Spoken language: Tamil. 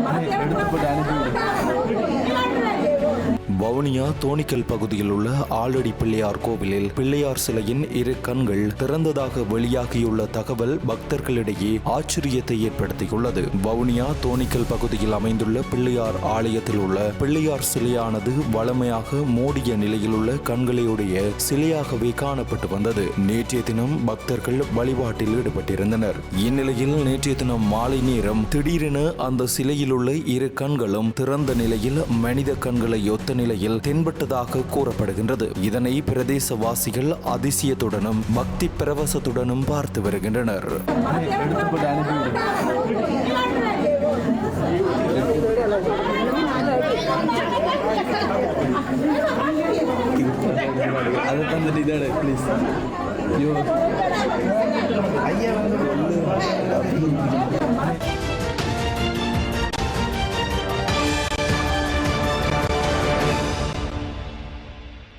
మాట్లాడుతున్నాం வவுனியா தோணிக்கல் பகுதியில் உள்ள ஆலடி பிள்ளையார் கோவிலில் பிள்ளையார் சிலையின் இரு கண்கள் திறந்ததாக வெளியாகியுள்ள தகவல் பக்தர்களிடையே ஆச்சரியத்தை ஏற்படுத்தியுள்ளது. வவுனியா தோணிக்கல் பகுதியில் அமைந்துள்ள பிள்ளையார் ஆலயத்தில் உள்ள பிள்ளையார் சிலையானது வளமையாக மூடிய நிலையில் உள்ள கண்களையுடைய சிலையாகவே காணப்பட்டு வந்தது. நேற்றைய தினம் பக்தர்கள் வழிபாட்டில் ஈடுபட்டிருந்தனர். இந்நிலையில் நேற்றைய தினம் மாலை நேரம் திடீரென அந்த சிலையில் உள்ள இரு கண்களும் திறந்த நிலையில் மனித கண்களை ஒத்த நிலையில் தென்பட்டதாக கூறப்படுகின்றது. இதனை பிரதேசவாசிகள் அதிசயத்துடனும் பக்தி பிரவசத்துடனும் பார்த்து வருகின்றனர். அதை தந்துட்டு இதோட ப்ளீஸ் ஐயோ